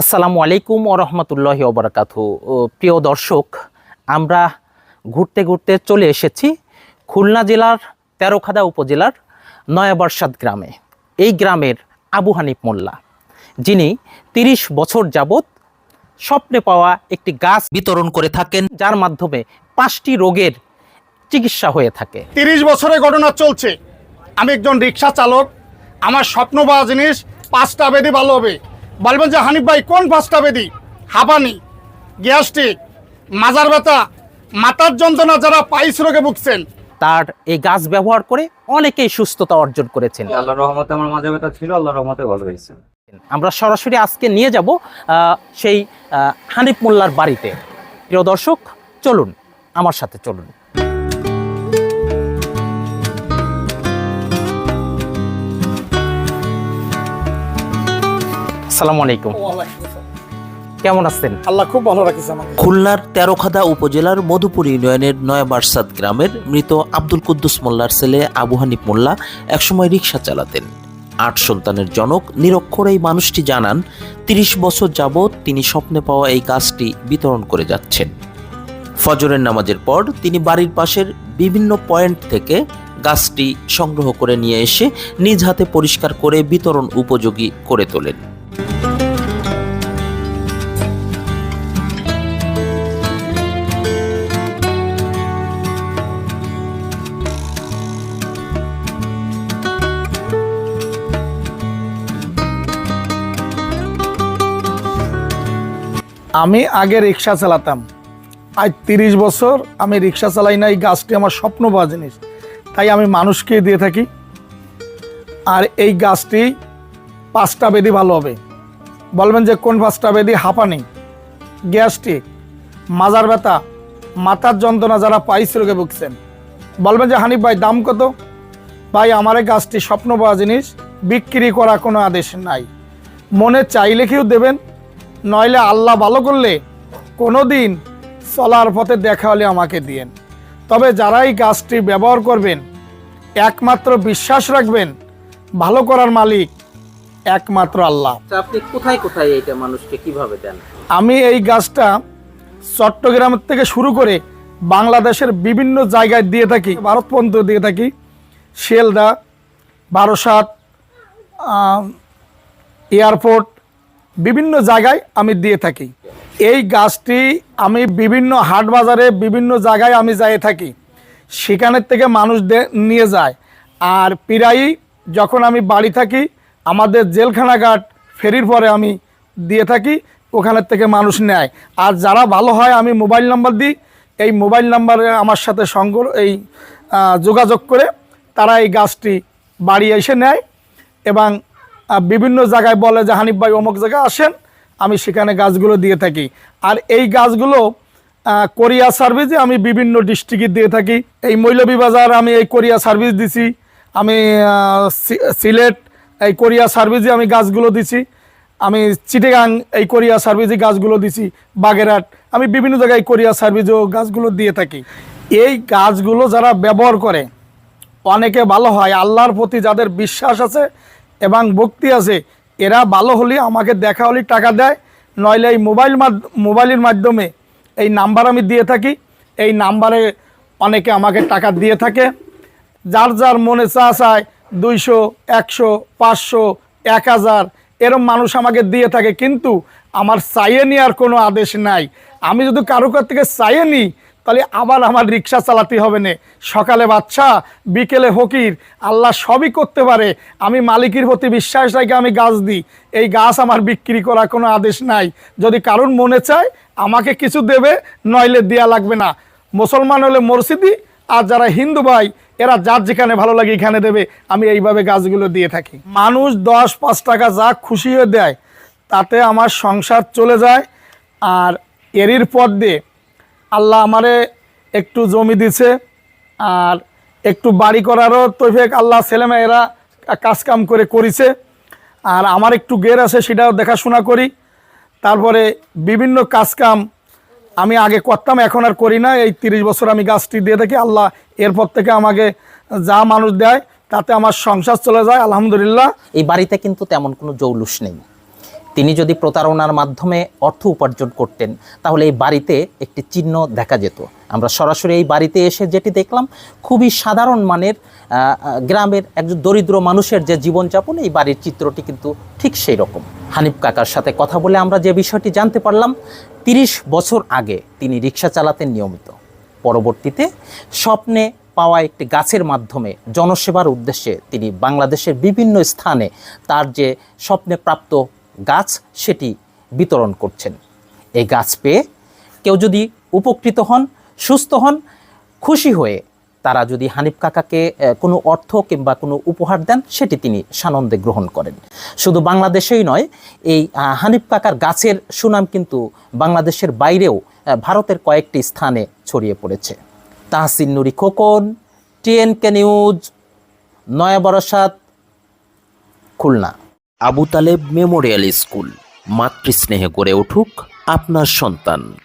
আসসালামু আলাইকুম ও রহমতুল্লাহি ওবরাকাতু প্রিয় দর্শক, আমরা ঘুরতে ঘুরতে চলে এসেছি খুলনা জেলার তেরোখাদা উপজেলার নয়াবর্ষাদ গ্রামে। এই গ্রামের আবু হানিফ মোল্লা, যিনি তিরিশ বছর যাবৎ স্বপ্নে পাওয়া একটি গাছ বিতরণ করে থাকেন, যার মাধ্যমে পাঁচটি রোগের চিকিৎসা হয়ে থাকে। তিরিশ বছরের ঘটনা চলছে। আমি একজন রিক্সা চালক, আমার স্বপ্ন পাওয়া জিনিস পাঁচটা বেদি ভালো হবে। বলবেন যে হানিফ ভাই কোন পাঁচটা বেদি হাঁপানি গ্যাস্ট্রিক মাজার ব্যথা মাথার যন্ত্রণা যারা পাইস রোগে ভুগছেন তার এই গাছ ব্যবহার করে অনেকেই সুস্থতা অর্জন করেছেন। আল্লাহ রহমতে আমার মাঝে ব্যথা ছিল আল্লাহ রহমতে ভালো হয়েছে। আমরা সরাসরি আজকে নিয়ে যাব সেই হানিফ মোল্লার বাড়িতে। প্রিয় দর্শক চলুন আমার সাথে চলুন। আসসালামু আলাইকুম। কেমন আছেন? আল্লাহ খুব ভালো রাখিস আমাকে। খুলনার তেরোখাদা উপজেলার মধুপুর ইউনিয়নের নয়াবারসাদ গ্রামের মৃত আব্দুল কুদ্দুস মোল্লার ছেলে আবু হানিফ মোল্লা একসময় রিক্সা চালাতেন। আট সন্তানের জনক নিরক্ষর এই মানুষটি জানান তিরিশ বছর যাবৎ তিনি স্বপ্নে পাওয়া এই গাছটি বিতরণ করে যাচ্ছেন। ফজরের নামাজের পর তিনি বাড়ির পাশের বিভিন্ন পয়েন্ট থেকে গাছটি সংগ্রহ করে নিয়ে এসে নিজ হাতে পরিষ্কার করে বিতরণ উপযোগী করে তোলেন। আমি আগে রিক্সা চালাতাম। আজ তিরিশ বছর আমি রিক্সা চালাই না এই গাছটি আমার স্বপ্ন পাওয়া জিনিস। তাই আমি মানুষকে দিয়ে থাকি। আর এই গাছটি পাঁচটা বেদি ভালো হবে। বলবেন যে কোন পাঁচটা বেদি? হাঁপানি। গ্যাস্ট্রিক। মাজার ব্যথা। মাথার যন্ত্রণা যারা পাইস রোগে ভুগছেন। বলবেন যে, হানিফ ভাই, দাম কত? ভাই, আমার এই গাছটি স্বপ্ন পাওয়া জিনিস। বিক্রি করা কোনো আদেশ নাই। মনে চাইলে কেউ দেবেন। নইলে আল্লাহ ভালো করলে কোনো দিন চলার পথে দেখা হলে আমাকে দিয়েন। তবে যারা এই গাছটি ব্যবহার করবেন একমাত্র বিশ্বাস রাখবেন ভালো করার মালিক একমাত্র আল্লাহ। আপনি কোথায় কোথায় এটা মানুষকে কীভাবে দেন? আমি এই গাছটা চট্টগ্রামের থেকে শুরু করে বাংলাদেশের বিভিন্ন জায়গায় দিয়ে থাকি ভারত পর্যন্ত দিয়ে থাকি। শিয়ালদা বারোসাত এয়ারপোর্ট বিভিন্ন জায়গায় আমি দিয়ে থাকি। এই গাছটি আমি বিভিন্ন হাট বাজারে বিভিন্ন জায়গায় আমি যাই থাকি। সেখানের থেকে মানুষ নিয়ে যায়। আর প্রায়ই যখন আমি বাড়ি থাকি, আমাদের জেলখানাঘাট ফেরির পরে আমি দিয়ে থাকি, ওখানের থেকে মানুষ নেয়। আর যারা ভালো হয়, আমি মোবাইল নাম্বার দিই। এই মোবাইল নাম্বারে আমার সাথে সঙ্গ, এই যোগাযোগ করে তারা এই গাছটি বাড়ি এসে নেয়। এবং বিভিন্ন জায়গায় বলে যে, হানিফ ভাই অমুক জায়গায় আসেন, আমি সেখানে গাছগুলো দিয়ে থাকি। আর এই গাছগুলো কোরিয়া সার্ভিসে আমি বিভিন্ন ডিস্ট্রিক্টে দিয়ে থাকি। এই মৌলভীবাজার আমি এই কোরিয়া সার্ভিস দিছি, আমি সিলেট এই কোরিয়া সার্ভিসে আমি গাছগুলো দিছি, আমি চিটেগাং এই কোরিয়া সার্ভিসে গাছগুলো দিছি, বাগেরহাট, আমি বিভিন্ন জায়গায় কোরিয়া সার্ভিসেও গাছগুলো দিয়ে থাকি। এই গাছগুলো যারা ব্যবহার করে, অনেকে ভালো হয়, আল্লাহর প্রতি যাদের বিশ্বাস আছে এবং ভক্তি আছে, এরা ভালো হলে আমাকে দেখা হলে টাকা দেয়, নইলে এই মোবাইল মোবাইলের মাধ্যমে এই নাম্বার আমি দিয়ে থাকি, এই নাম্বারে অনেকে আমাকে টাকা দিয়ে থাকে, যার যার মনে চা চায়, দুইশো, একশো, পাঁচশো, এক হাজার, এরম মানুষ আমাকে দিয়ে থাকে, কিন্তু আমার চাইয়ে নেওয়ার কোনো আদেশ নাই। আমি যদি কারও কাছ থেকে চাইয়ে নিই তাহলে আবার আমার রিক্সা চালাতে হবে না। সকালে বাচ্চা বিকেলে হকির আল্লাহ সবই করতে পারে। আমি মালিকের প্রতি বিশ্বাস রেখে, আমি গাছ দিই। এই গাছ আমার বিক্রি করার কোনো আদেশ নাই। যদি কারোর মনে চায়, আমাকে কিছু দেবে, নইলে দেয়া লাগবে না। মুসলমান হলে মসজিদি আর যারা হিন্দু ভাই, এরা যার যেখানে ভালো লাগে এখানে দেবে। আমি এইভাবে গাছগুলো দিয়ে থাকি। মানুষ দশ, পাঁচ টাকা যা খুশি হয়ে দেয়, তাতে আমার সংসার চলে যায়, আর এরির পর দিয়ে আল্লাহ আমারে একটু জমি দিছে আর একটু বাড়ি করারও তৈফেক আল্লাহ ছেলেমেয়েরা কাজ কাম করে করিছে। আর আমার একটু গের আছে, সেটাও দেখাশোনা করি। তারপরে বিভিন্ন কাজ কাম আমি আগে করতাম, এখন আর করি না। এই তিরিশ বছর আমি গাছটি দিয়ে থাকি, আল্লাহ এরপর থেকে আমাকে যা মানুষ দেয়, তাতে আমার সংসার চলে যায়, আলহামদুলিল্লাহ। এই বাড়িতে কিন্তু তেমন কোনো জৌলুস নেই। তিনি যদি প্রতারণার মাধ্যমে অর্থ উপার্জন করতেন, তাহলে এই বাড়িতে একটি চিহ্ন দেখা যেত। আমরা সরাসরি এই বাড়িতে এসে যেটি দেখলাম, খুবই সাধারণ মানের গ্রামের একজন দরিদ্র মানুষের যে জীবনযাপন, এই বাড়ির চিত্রটি কিন্তু ঠিক সেই রকম হানিফ কাকার সাথে কথা বলে আমরা যে বিষয়টি জানতে পারলাম, তিরিশ বছর আগে তিনি রিক্সা চালাতেন নিয়মিত। পরবর্তীতে স্বপ্নে পাওয়া একটি গাছের মাধ্যমে জনসেবার উদ্দেশ্যে তিনি বাংলাদেশের বিভিন্ন স্থানে তার যে স্বপ্নে প্রাপ্ত গাছ সেটি বিতরণ করছেন। এই গাছ পেয়ে কেউ যদি উপকৃত হন, সুস্থ হন, খুশি হয়ে তারা যদি হানিফ কাকাকে কোনো অর্থ কিংবা কোনো উপহার দেন, সেটি তিনি সানন্দে গ্রহণ করেন। শুধু বাংলাদেশেই নয়, এই হানিফ কাকার গাছের সুনাম কিন্তু বাংলাদেশের বাইরেও ভারতের কয়েকটি স্থানে ছড়িয়ে পড়েছে। Tahsin Nuri Khokon, TNK news, Naya Barsat, Khulna. Abu Taleb memorial school. মাতৃস্নেহে গড়ে উঠুক আপনার সন্তান।